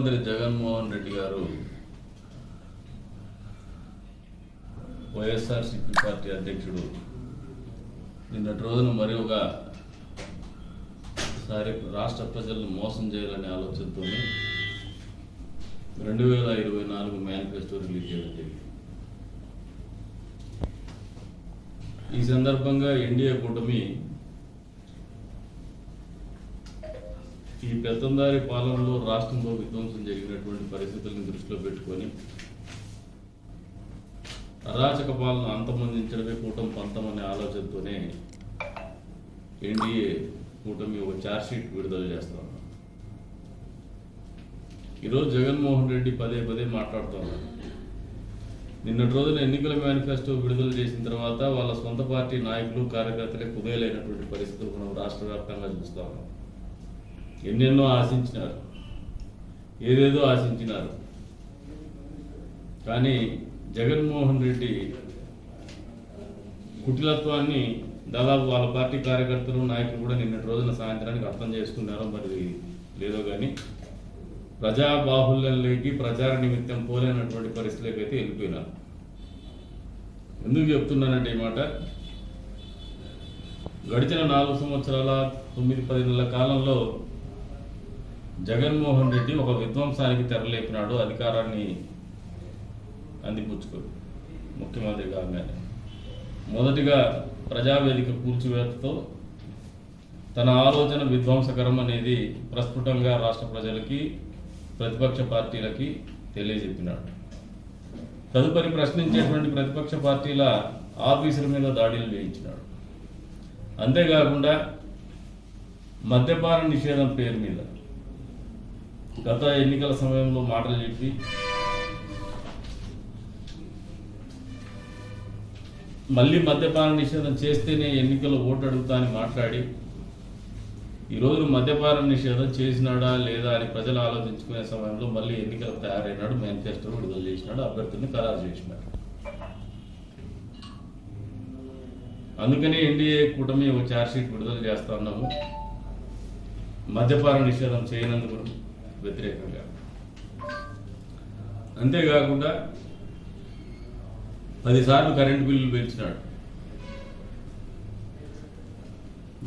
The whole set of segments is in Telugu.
ముఖ్యమంత్రి జగన్మోహన్ రెడ్డి గారు వైఎస్ఆర్సీపీ పార్టీ అధ్యక్షుడు నిన్నటి రోజున మరి ఒక సారి రాష్ట్ర ప్రజలను మోసం చేయాలనే ఆలోచనతో రెండు వేల ఇరవై నాలుగు మేనిఫెస్టో రిలీజ్ చేయడం జరిగింది. ఈ సందర్భంగా ఎన్డీఏ కూటమి ఈ పెద్దందారి పాలనలో రాష్ట్రంలో విధ్వంసం జరిగినటువంటి పరిస్థితులను దృష్టిలో పెట్టుకొని అరాచక పాలన అంతమొందించడమే కూటమి పంతం అనే ఆలోచనతోనే ఎన్డీఏ కూటమి ఒక ఛార్జ్షీట్ విడుదల చేస్తా ఈరోజు జగన్మోహన్ రెడ్డి పదే పదే మాట్లాడుతున్నారు నిన్నటి రోజున ఎన్నికల మేనిఫెస్టో విడుదల చేసిన తర్వాత వాళ్ళ సొంత పార్టీ నాయకులు కార్యకర్తలే కుదేలైనటువంటి పరిస్థితులు మనం రాష్ట్ర వ్యాప్తంగా చూస్తా ఉన్నాం. ఎన్నెన్నో ఆశించినారు. ఏదేదో ఆశించినారు. కానీ జగన్మోహన్ రెడ్డి కుటిలత్వాన్ని దాదాపు వాళ్ళ పార్టీ కార్యకర్తలు నాయకులు కూడా నిన్నటి రోజున సాయంత్రానికి అర్థం చేసుకున్నారో మరి లేదో కానీ ప్రజా బాహుల్యంలోకి ప్రచార నిమిత్తం పోలేనటువంటి పరిస్థితిలోకి అయితే వెళ్ళిపోయినారు. ఎందుకు చెప్తున్నానంటే ఈ మాట? గడిచిన నాలుగు సంవత్సరాల తొమ్మిది పది నెలల కాలంలో జగన్మోహన్ రెడ్డి ఒక విధ్వంసానికి తెరలేపినాడు అధికారాన్ని అందిపుచ్చుకో ముఖ్యమంత్రి కాగానే. మొదటిగా ప్రజావేదిక కూల్చివేతతో తన ఆలోచన విధ్వంసకరం అనేది ప్రస్ఫుటంగా రాష్ట్ర ప్రజలకి ప్రతిపక్ష పార్టీలకి తెలియజెప్పినాడు. తదుపరి ప్రశ్నించేటువంటి ప్రతిపక్ష పార్టీల ఆఫీసుల మీద దాడులు వేయించినాడు. అంతేకాకుండా మద్యపాన నిషేధం పేరు మీద గత ఎన్నికల సమయంలో మాటలు చెప్పి మళ్ళీ మద్యపాన నిషేధం చేస్తేనే ఎన్నికలు ఓటు అడుగుతా అని మాట్లాడి ఈరోజు మద్యపాన నిషేధం చేసినాడా లేదా అని ప్రజలు ఆలోచించుకునే సమయంలో మళ్ళీ ఎన్నికలకు తయారైనాడు మేనిఫెస్టో విడుదల చేసినాడు అభ్యర్థుల్ని ఖరారు చేసినాడు. అందుకనే ఎన్డీఏ కూటమి ఒక ఛార్జ్షీట్ విడుదల చేస్తా ఉన్నాము మద్యపాన నిషేధం చేయనందుకు వ్యతిరేకంగా. అంతేకాకుండా పదిసార్లు కరెంటు బిల్లులు పెంచినాడు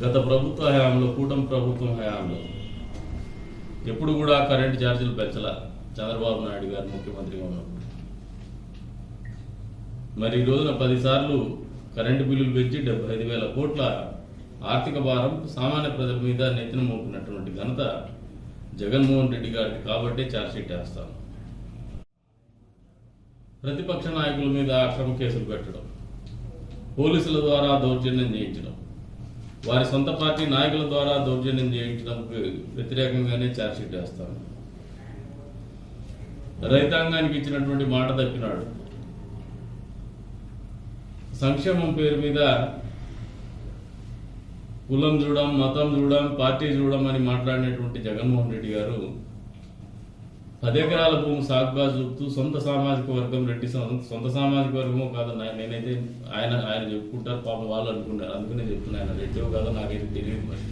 గత ప్రభుత్వ హయాంలో కూటమి ప్రభుత్వం హయాంలో ఎప్పుడు కూడా కరెంటు ఛార్జీలు పెంచాల చంద్రబాబు నాయుడు గారు ముఖ్యమంత్రిగా ఉన్నప్పుడు. మరి ఈ రోజున పదిసార్లు కరెంటు బిల్లులు పెంచి డెబ్బై ఐదు వేల కోట్ల ఆర్థిక భారం సామాన్య ప్రజల మీద నెత్తిన మోపినటువంటి ఘనత జగన్మోహన్ రెడ్డి గారికి కాబట్టే ఛార్జ్షీట్ వేస్తాను. ప్రతిపక్ష నాయకుల మీద అక్రమ కేసులు పెట్టడం పోలీసుల ద్వారా దౌర్జన్యం చేయించడం వారి సొంత పార్టీ నాయకుల ద్వారా దౌర్జన్యం చేయించడం వ్యతిరేకంగానే ఛార్జ్షీట్ వేస్తాను. రైతాంగానికి ఇచ్చినటువంటి మాట తప్పినాడు. సంక్షేమం పేరు మీద కులం చూడం మతం చూడం పార్టీ చూడం అని మాట్లాడినటువంటి జగన్మోహన్ రెడ్డి గారు పది ఎకరాల భూమి సాగుగా చూపుతూ సొంత సామాజిక వర్గం రెడ్డి సొంత- సామాజిక వర్గమో కాదు నేనైతే ఆయన ఆయన చెప్పుకుంటారు పాపం వాళ్ళు అనుకుంటారు. అందుకనే చెప్తున్నా ఆయన రెడ్డియో కాదో నాకైతే తెలియదు మరి.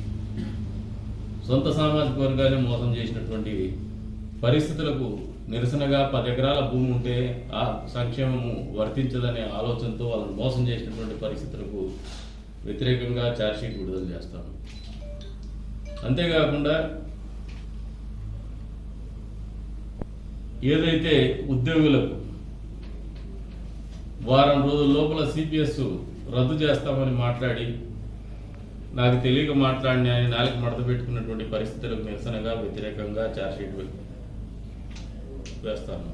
సొంత సామాజిక వర్గాన్ని మోసం చేసినటువంటి పరిస్థితులకు నిరసనగా పది ఎకరాల భూమి ఉంటే ఆ సంక్షేమము వర్తించదనే ఆలోచనతో వాళ్ళని మోసం చేసినటువంటి పరిస్థితులకు వ్యతిరేకంగా ఛార్జ్షీట్ విడుదల చేస్తాను అంతేకాకుండా ఏదైతే ఉద్యోగులకు వారం రోజుల లోపల సిపిఎస్ రద్దు చేస్తామని మాట్లాడి నాకు తెలియక మాట్లాడిన ఆయన నాలుగు మడత పెట్టుకున్నటువంటి పరిస్థితులకు నిరసనగా వ్యతిరేకంగా ఛార్జ్షీట్ వేస్తాను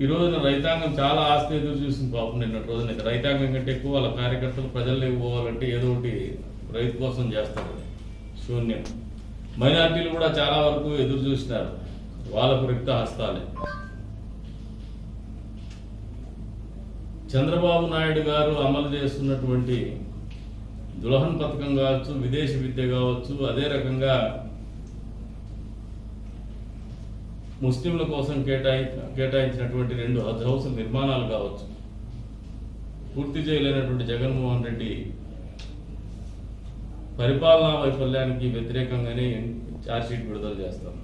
ఈ రోజున రైతాంగం చాలా ఆస్తి ఎదురు చూసింది పాపం నిన్నటి రోజున రైతాంగం కంటే ఎక్కువ వాళ్ళ కార్యకర్తలు ప్రజల్లోకి పోవాలంటే ఏదో ఒకటి రైతు కోసం చేస్తారు. శూన్యం. మైనార్టీలు కూడా చాలా వరకు ఎదురు చూసినారు. వాళ్ళకు రిక్త హస్తాలే. చంద్రబాబు నాయుడు గారు అమలు చేస్తున్నటువంటి దులహన్ పథకం కావచ్చు విదేశీ విద్య కావచ్చు అదే రకంగా ముస్లింల కోసం కేటాయి కేటాయించినటువంటి రెండు హజ్ హౌసుల నిర్మాణాలు కావచ్చు. పూర్తి చేయలేనటువంటి జగన్మోహన్ రెడ్డి పరిపాలనా వైఫల్యానికి వ్యతిరేకంగానే ఛార్జ్షీట్ విడుదల చేస్తాం.